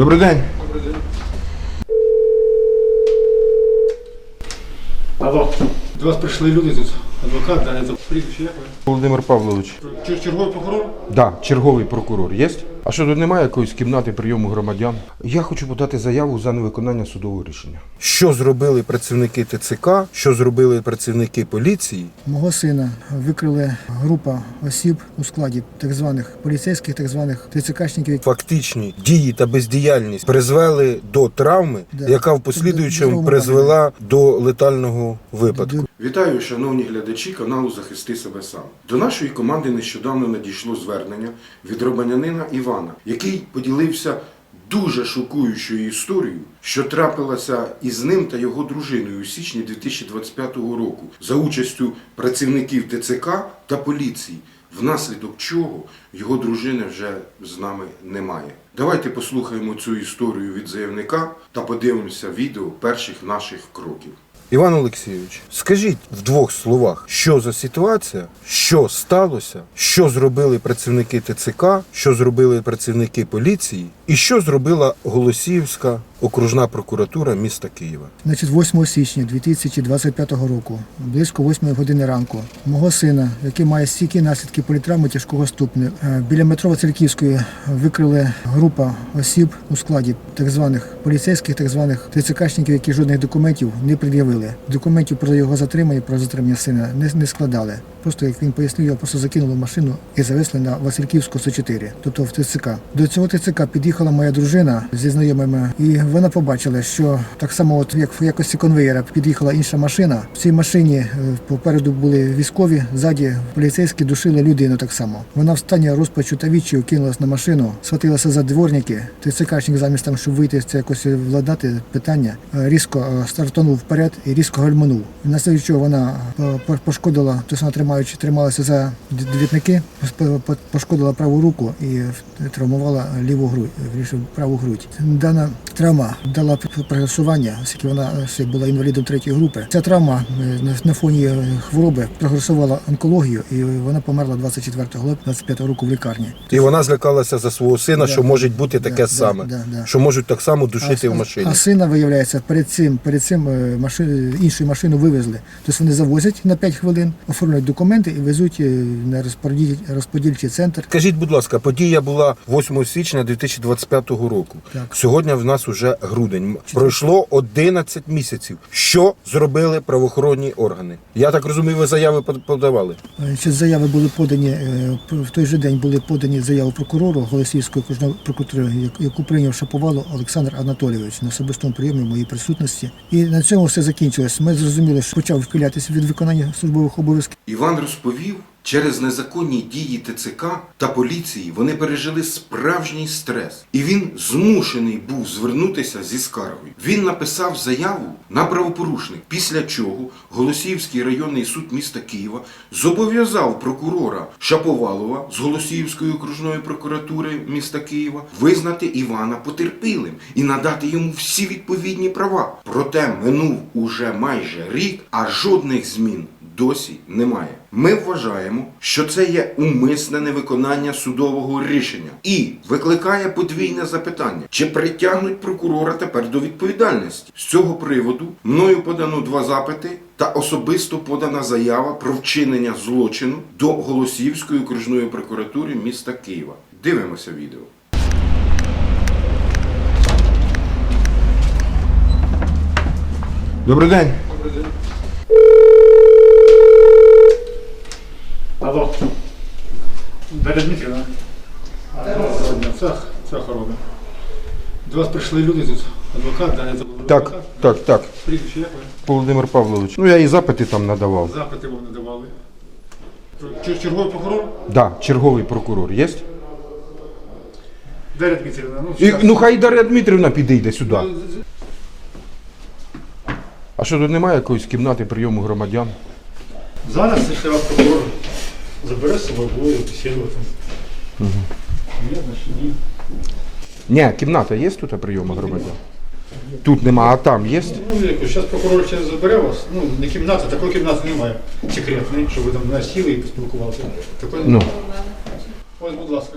Добрий день. Алло. До вас прийшли люди тут. Адвокат, да, це прізвище як ви? Володимир Павлович. Чер- Черговий прокурор? Да, черговий прокурор є? А що тут немає якоїсь кімнати прийому громадян? Я хочу подати заяву за невиконання судового рішення. Що зробили працівники ТЦК, що зробили працівники поліції? Мого сина викрили група осіб у складі так званих поліцейських, так званих ТЦКшників. Фактичні дії та бездіяльність призвели до травми, Да. яка в послідуючому призвела до летального випадку. Вітаю, шановні глядачі каналу Захисти себе сам. До нашої команди нещодавно надійшло звернення від романянина Івана, який поділився дуже шокуючою історією, що трапилася із ним та його дружиною у січні 2025 року за участю працівників ТЦК та поліції, внаслідок чого його дружини вже з нами немає. Давайте послухаємо цю історію від заявника та подивимося відео перших наших кроків. Іван Олексійович, скажіть в двох словах, що за ситуація, що сталося, що зробили працівники ТЦК, що зробили працівники поліції, і що зробила Голосіївська окружна прокуратура міста Києва. Значить, 8 січня 2025 року, близько 8 години ранку, мого сина, який має стійкі наслідки політравми тяжкого ступня, е, біля метро Васильківської викрили група осіб у складі так званих поліцейських, так званих ТЦКшників, які жодних документів не пред'явили. Документів про його затримання, про затримання сина не, не складали. Просто як він пояснив, його просто закинули в машину і завезли на Васильківську 104, тобто в ТЦК. До цього ТЦК під'їхала моя дружина зі знайомими, і вона побачила, що так само, от як в якості конвеєра, під'їхала інша машина. В цій машині е, попереду були військові, ззаді поліцейські душили людину так само. Вона в стані розпачу та відчаю кинулась на машину, схватилася за дворники. ТЦКшник замість там, щоб вийти це якось владнати питання, е, різко е, стартанув вперед і різко гальманув. Внаслідок чого вона по- пошкодила, тобто вона тримаючи, трималася за двітники, пошкодила праву руку і травмувала ліву грудь, вірніше, праву грудь. Дана травма дала прогресування, оскільки вона була інвалідом третьої групи. Ця травма е, на- фоні е, хвороби прогресувала онкологію, і вона померла 24 липня 25 року в лікарні. І вона злякалася за свого сина, Да, що може бути таке да, саме, да, да. що можуть так само душити в машині. А сина, виявляється, перед цим, перед цим е, іншу машину вивезли. Тобто вони завозять на 5 хвилин, оформлюють документи і везуть на розподіль, розподільчий центр. Скажіть, будь ласка, подія була 8 січня 2025 року. Так. Сьогодні в нас уже грудень. Пройшло 11 місяців. Що зробили правоохоронні органи? Я так розумію, ви заяви под- подавали. Е, Ще заяви були подані е, в той же день були подані заяви прокурору Голосіївської окружної прокуратури, як- яку прийняв Шаповало Олександр Анатолійович на особистому прийомі в моїй присутності. І на цьому все закінчилось. Ми зрозуміли, що почав вхилятися від виконання службових обов'язків. Іван розповів, через незаконні дії ТЦК та поліції вони пережили справжній стрес, і він змушений був звернутися зі скаргою. Він написав заяву на правопорушник, після чого Голосіївський районний суд міста Києва зобов'язав прокурора Шаповалова з Голосіївської окружної прокуратури міста Києва визнати Івана потерпілим і надати йому всі відповідні права. Проте минув уже майже рік, а жодних змін досі немає. Ми вважаємо, що це є умисне невиконання судового рішення і викликає подвійне запитання: чи притягнуть прокурора тепер до відповідальності? З цього приводу мною подано два запити та особисто подана заява про вчинення злочину до Голосіївської окружної прокуратури міста Києва. Дивимося відео. Добрий день. Алло. Дар'я Дмитрівна. Це, це охорона. До вас прийшли люди тут. Адвокат, да, це Так, адвокат. так, так. Прізвище як ви? Володимир Павлович. Ну я і запити там надавав. Запити вам не давали. Чер- Черговий прокурор? Да, черговий прокурор є? Дар'я Дмитрівна. Ну, І, щас. ну хай Дар'я Дмитрівна підійде сюди. Ну, з- з- А що тут немає якоїсь кімнати прийому громадян? Зараз якщо вас прокурор забере з собою, буде бесідувати. Угу. Ні, значить ні. Ні, кімната є тут прийому громадян? Тут нема, а там є? Ну, як, зараз прокурор ще забере вас. Ну, не кімната, такої кімнати немає. Секретної, щоб ви там не сіли і поспілкувалися. Такої Ну. Ось, будь ласка.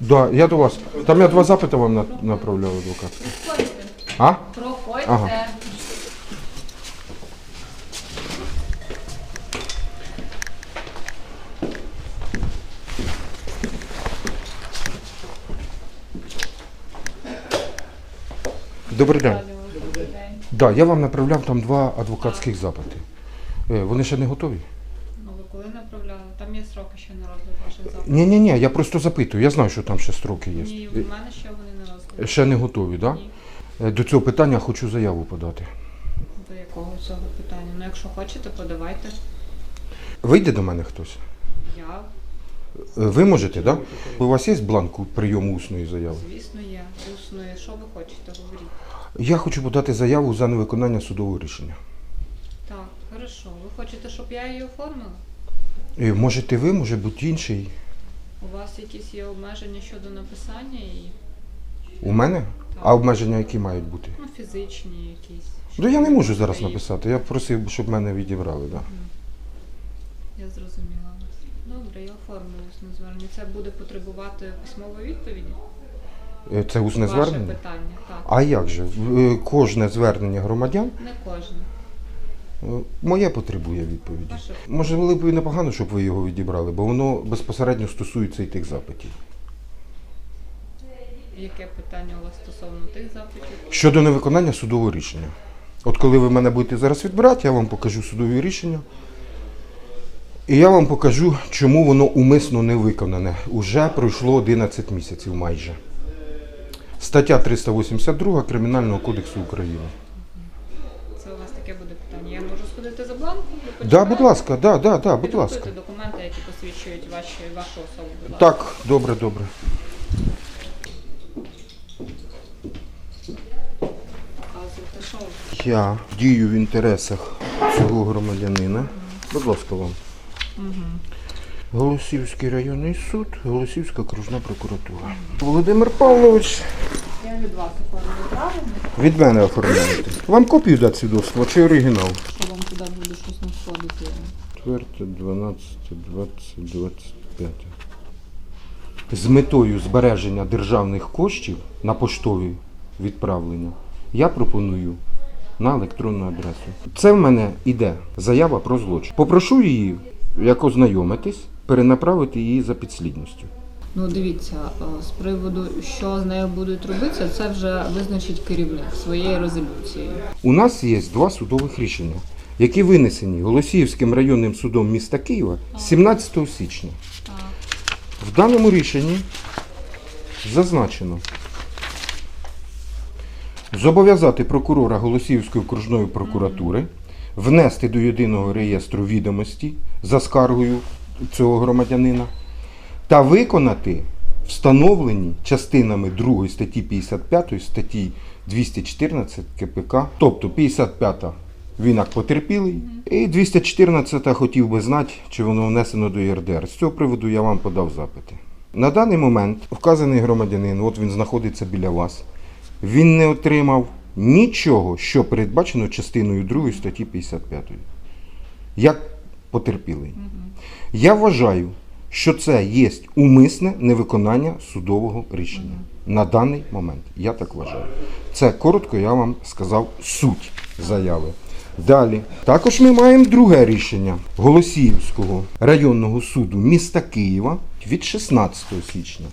Да, я до вас. Там я два запити вам на- направляв. Проходьте. А? Проходьте. Ага. Добрий день. Добрий день. Да, я вам направляв там два адвокатських запити. Е, Вони ще не готові? Ну ви коли направляли? Там є сроки ще на розгляд ваших запитів. Ні, ні, ні, я просто запитую. Я знаю, що там ще строки є. Ні, в мене ще вони не розгляд. Ще не готові, так? Ні. Да? Е, До цього питання хочу заяву подати. До якого цього питання? Ну якщо хочете, подавайте. Вийде до мене хтось? Я, Е, Ви можете, так? Да? У вас є бланк прийому усної заяви? звісно, є. Усною. Що ви хочете, говоріть. Я хочу подати заяву за невиконання судового рішення. Так, хорошо. Ви хочете, щоб я її оформила? Е, Можете ви, може бути інший. У вас якісь є обмеження щодо написання її? У мене? А обмеження які мають бути? Ну, фізичні якісь. Ну я не можу зараз написати. Я просив, щоб мене відібрали. Да. Я зрозуміла. Добре, я оформлю усне звернення. Це буде потребувати письмової відповіді? Е, Це усне Ваше звернення? питання, так. А як же? В- е, Кожне звернення громадян Не кожне. е, моє потребує відповіді. Ваше Може, було б і непогано, щоб ви його відібрали, бо воно безпосередньо стосується і тих запитів. яке питання у вас стосовно тих запитів? Щодо невиконання судового рішення. От коли ви мене будете зараз відбирати, я вам покажу судові рішення. І я вам покажу, чому воно умисно не виконане. Уже пройшло 11 місяців майже. Стаття 382 Кримінального кодексу України. Це у вас таке буде питання. Я можу сходити за бланком? Ви Да, будь ласка, да, да, да, будь ласка. документи, які посвідчують ваші, вашу особу, будь ласка. Так, добре, добре. Я дію в інтересах цього громадянина. Будь ласка, вам. Голосівський районний суд, Голосівська окружна прокуратура. Володимир Павлович, Я від вас оформлю правильно, від мене оформляєте. Вам копію дати свідоцтва чи оригінал? що вам туди буде щось не входити. 4, 12, 20, 25. З метою збереження державних коштів на поштові відправлення я пропоную на електронну адресу. Це в мене іде заява про злочин. Попрошу її, як ознайомитись, перенаправити її за підслідністю. Ну дивіться, е, з приводу, що з нею будуть робитися, це вже визначить керівник своєю резолюцією. У нас є два судових рішення, які винесені Голосіївським районним судом міста Києва 17 січня. В даному рішенні зазначено зобов'язати прокурора Голосіївської окружної прокуратури внести до єдиного реєстру відомості за скаргою цього громадянина та виконати встановлені частинами 2 статті 55 статті 214 КПК, тобто 55 він як потерпілий, і 214 хотів би знати, чи воно внесено до ЄРДР. З цього приводу я вам подав запити. На даний момент вказаний громадянин, от він знаходиться біля вас, він не отримав нічого, що передбачено частиною 2 статті 55. Як потерпілий. Я вважаю, що це є умисне невиконання судового рішення на даний момент. Я так вважаю. Це коротко я вам сказав суть заяви. Далі. Також ми маємо друге рішення Голосіївського районного суду міста Києва від 16 січня,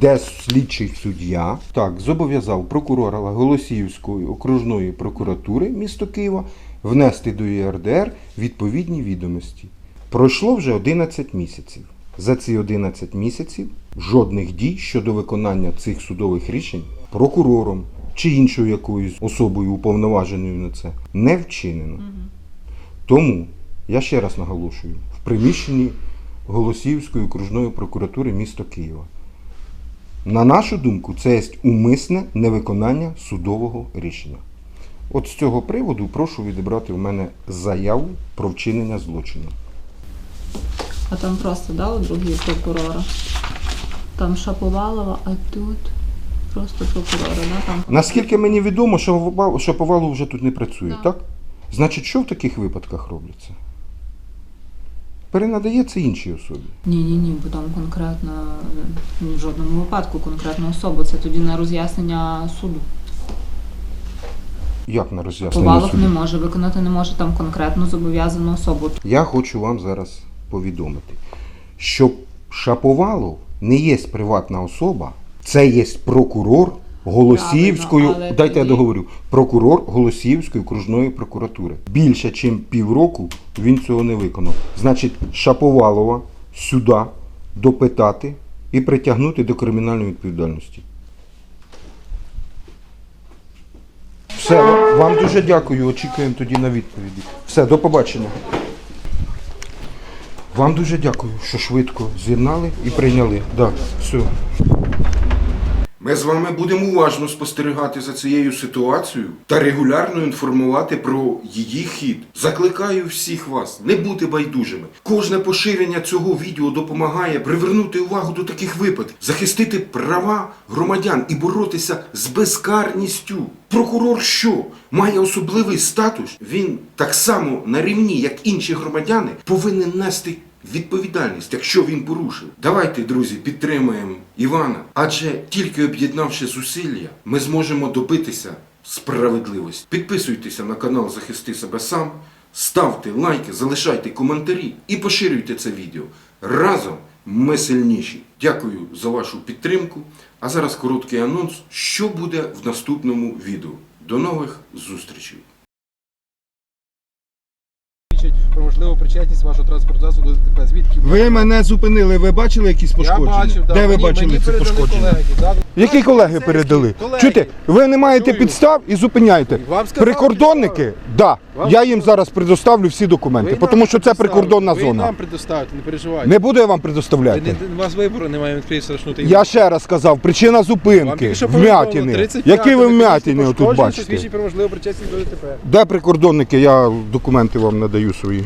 де слідчий суддя так зобов'язав прокурора Голосіївської окружної прокуратури міста Києва внести до ЄРДР відповідні відомості. Пройшло вже 11 місяців. За ці 11 місяців жодних дій щодо виконання цих судових рішень прокурором чи іншою якоюсь особою уповноваженою на це не вчинено. Тому я ще раз наголошую: в приміщенні Голосіївської окружної прокуратури міста Києва. На нашу думку, це є умисне невиконання судового рішення. От з цього приводу прошу відібрати в мене заяву про вчинення злочину. А там просто, да, у другій прокурора. Там Шаповалова, а тут просто прокурора, да? Там Наскільки мені відомо, що Вова- вже тут не працює, Так. так? Значить, що в таких випадках робиться? перенадається іншій особі. Ні, ні, ні, бо там конкретно е, в жодному випадку конкретну особу. Це тоді на роз'яснення суду. Як на роз'яснення Повалов не може виконати, не може там конкретну зобов'язану особу. Я хочу вам зараз повідомити, що Шаповалов не є приватна особа, це є прокурор Голосіївської, Правильно, дайте я договорю, прокурор Голосіївської окружної прокуратури. Більше, ніж півроку він цього не виконав. Значить, Шаповалова сюди допитати і притягнути до кримінальної відповідальності. Все, вам дуже дякую. Очікуємо тоді на відповіді. Все, до побачення. Вам дуже дякую, що швидко з'єднали і прийняли. Да, все. Ми з вами будемо уважно спостерігати за цією ситуацією та регулярно інформувати про її хід. Закликаю всіх вас не бути байдужими. Кожне поширення цього відео допомагає привернути увагу до таких випадків, захистити права громадян і боротися з безкарністю. Прокурор що має особливий статус? Він так само на рівні, як інші громадяни, повинен нести відповідальність, якщо він порушив. Давайте, друзі, підтримаємо Івана, адже тільки об'єднавши зусилля, ми зможемо добитися справедливості. Підписуйтеся на канал Захисти себе сам, ставте лайки, залишайте коментарі і поширюйте це відео. Разом ми сильніші. Дякую за вашу підтримку. А зараз короткий анонс, що буде в наступному відео. До нових зустрічей! Свідчить про можливу причетність вашого транспортного засобу до ДТП. Звідки Ви мене зупинили, ви бачили якісь пошкодження? бачив, да, Де ви мені- бачили мені ці передали пошкодження? колеги, да. Які колеги поліцейські, передали? колеги. Чуєте, ви не маєте Чую. підстав і зупиняєте. Вам сказав, Прикордонники, да. Вам Я їм зараз предоставлю всі Ви документи, нам тому що це предоставите, прикордонна Ви зона. нам предоставите, не переживайте. Не буду я вам Ви предоставляти. не- У вас вибору немає, він спіє страшнути. Я ще раз сказав, причина Вам зупинки, тільки що повідомили, вмятини. 35 Які ви механічні вмятини що бачите? свідчить про можливу причетність до ДТП. Де прикордонники? Я документи вам надаю three.